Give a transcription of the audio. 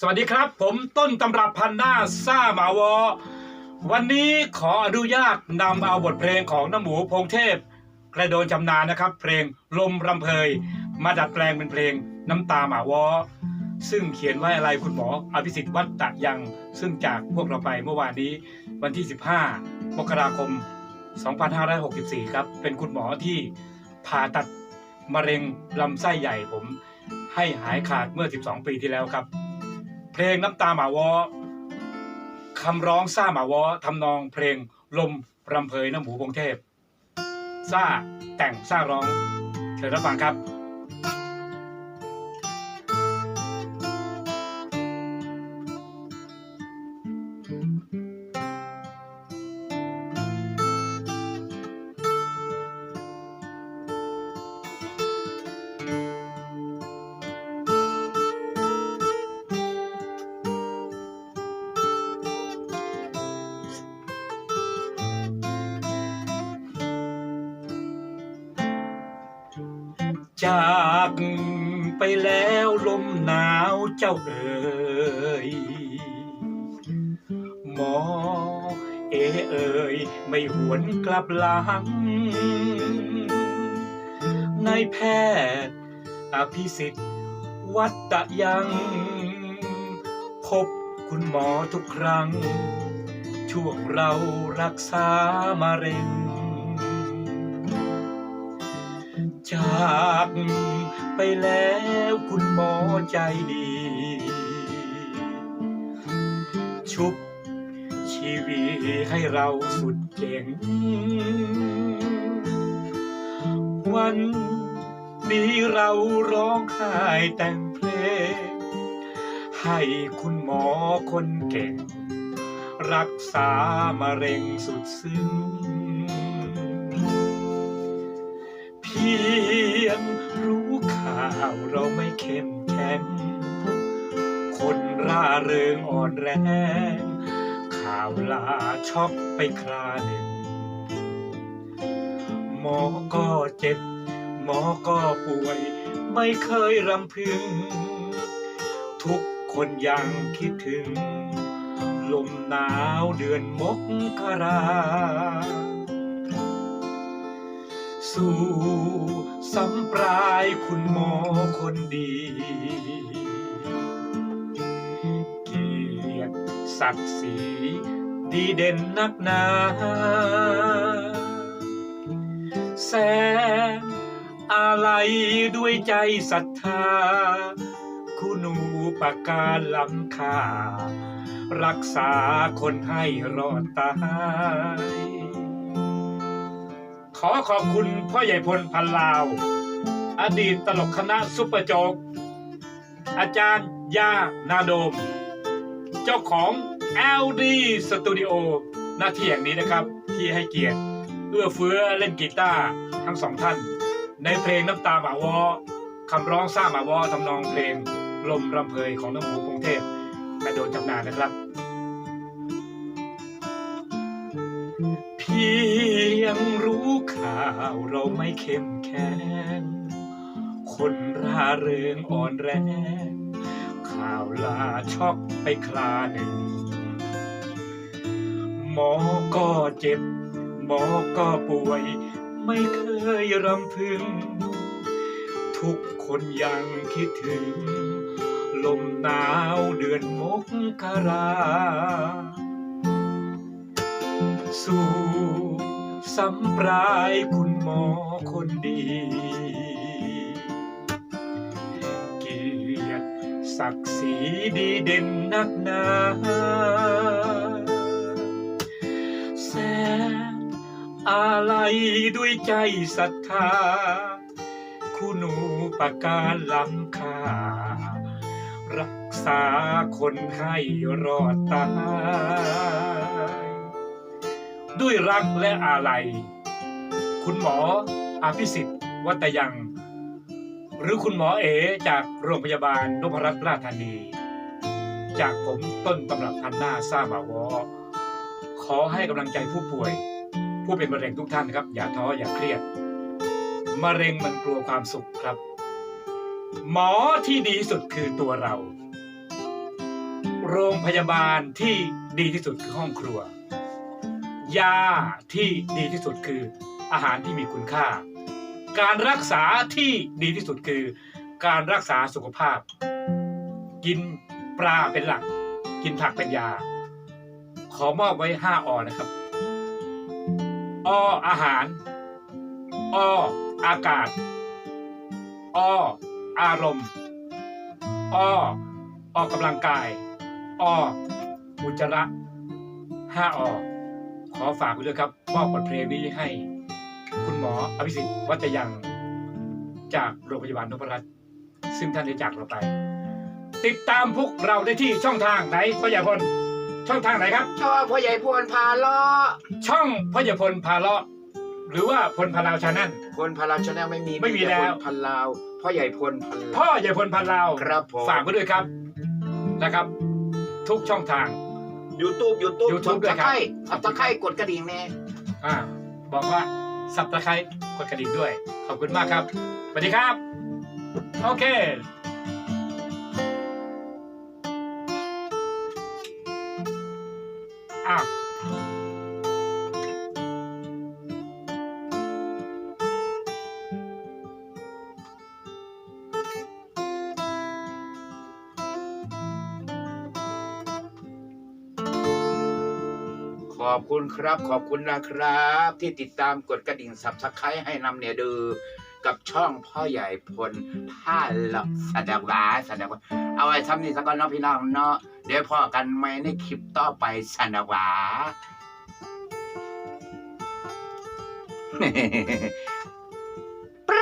สวัสดีครับ ผมต้นตำรับพันหน้าซ่าหมาวอ วันนี้ขออนุญาตนำเอาบทเพลงของน้ำหมูพงเทพ กระโดนจำนานนะครับ เพลงลมรำเพย มาดัดแปลงเป็นเพลงน้ำตาหมาวอ ซึ่งเขียนไว้อะไรคุณหมออภิสิทธิ์วัดตะยัง ซึ่งจากพวกเราไปเมื่อวานนี้วันที่ 15 มกราคม 2564 ครับ เป็นคุณหมอที่ผ่าตัดมะเร็งลำไส้ใหญ่ผม ให้หายขาดเมื่อ 12 ปีที่แล้วครับ เพลงน้ำตาหมาวอคำร้องซ่าหมาวอทำนองเพลงลมรำเพยน้ำหมูพงเทพซ่าแต่งซ่าร้องเชิญรับฟังครับ จากไปแล้วลมหนาวเจ้าเอ๋ยหมอเอเอ๋ยไม่หวนกลับหลังนายแพทย์อภิสิทธิ์วัดตะยัง พบคุณหมอทุกครั้ง ช่วงเรารักษามะเร็ง จากไปแล้วคุณหมอใจดี ชุบชีวิตให้เราสุดเจ๋งวันนี้เราร้องไห้แต่งเพลง ให้คุณหมอคนเก่ง รักษามะเร็งสุดซึ้ง พียง รู้ข่าวเราไม่เข้มแข็ง คนร่าเริงอ่อนแรง ข่าวลาช็อกไปคราหนึ่ง หมอก็เจ็บ หมอก็ป่วย ไม่เคยรำพึง ทุกคนยังคิดถึง ลมหนาวเดือนมกรา สู่สำปรายคุณหมอคนดี เกียรติศักดิ์ศรีดีเด่นนักหนา แสนอะไรด้วยใจศรัทธา คุณูปการล้ำค่า รักษาคนให้รอดตาย อขอบคุณพ่อใหญ่พลพันลาว อดีตตลกคณะซุปเปอร์โจ๊กอาจารย์ยานาโดม เจ้าของ LD Studio หน้าที่อย่างนี้นะครับ ที่ให้เกียรติเอื้อเฟื้อเล่นกีตาร์ทั้งสองท่าน ในเพลงน้ำตาหมาวอคำร้องสร้างหมาวอทำนองเพลงลมรำเพยของน้ำหมูพงเทพกระโดนจำนานนะครับ พี่ ยงรู้ข่าวเราไม่เข้มแข็ง คนร่าเริงอ่อนแรง ข่าวลาช็อกไปคลาหนึ่ง หมอก็เจ็บ หมอก็ป่วย ไม่เคยรำพึง ทุกคนยังคิดถึง ลมหนาวเดือนมกราสู่ สำปรายคุณหมอคนดี เกียรติศักดิ์ศรีดีเด่นนักหนาแสนอะไรด้วยใจศรัทธา คุณูปการล้ำค่า รักษาคนให้รอดตาย ด้วยรักและอาลัย คุณหมออภิสิทธิ์วัตยัง หรือคุณหมอเอจากโรงพยาบาลนพรัตน์ราชธานี จากผมต้นตำรับพันหน้าซ่าบาวอขอให้กำลังใจผู้ป่วย ผู้เป็นมะเร็งทุกท่านครับ อย่าท้ออย่าเครียดมะเร็งมันกลัวความสุขครับ หมอที่ดีสุดคือตัวเรา โรงพยาบาลที่ดีที่สุดคือห้องครัว ยาที่ดีที่สุดคืออาหารที่มีคุณค่า การรักษาที่ดีที่สุดคือ การรักษาสุขภาพ กินปลาเป็นหลัก กินผักเป็นยา ขอมอบไว้ห้าอนะครับออาหารออากาศออารมณ์อออกกำลังกายออุจจาระห้าอ ขอฝากไว้ด้วยครับมอบบทเพลงนี้ให้ คุณหมออภิสิทธิ์วัจยังจากโรงพยาบาลนพรัตน์ซึ่งท่านได้จากเราไป ติดตามพวกเราได้ที่ช่องทางไหนพ่อใหญ่พลช่องทางไหนครับ ชอบพ่อใหญ่พวนพาล้อช่องพ่อใหญ่พลพาเลาะหรือว่าพลพาลาวชาแนลพวนพาลาวชาแนลไม่มีไม่มีต่แล้ว พลพันลาว พ่อใหญ่พวนพันลาวพ่อใหญ่พลพาลาว ครับผม ฝากไว้ด้วยครับนะครับ ทุกช่องทาง ยูทูบยูทูบ YouTube ด้วยครับสับตะไคร้กดกระดิ่งแน่ อ่าบอกว่าสับตะไคร้กดกระดิ่งด้วย ขอบคุณมากครับสวัสดีครับ โอเคอะ อบคุณครับ ขอบคุณนะครับ ที่ติดตามกดกระดิ่งสับตะไคร้ให้นำเนี่ยดูกับช่องพ่อใหญ่พลผ้าละสะดวาสะดวาเอาไว้ทำนี่สักก่อนเนาะพี่น้องเนาะเดี๋ยวพ่อกันไหมในคลิปต่อไปสะดวาปร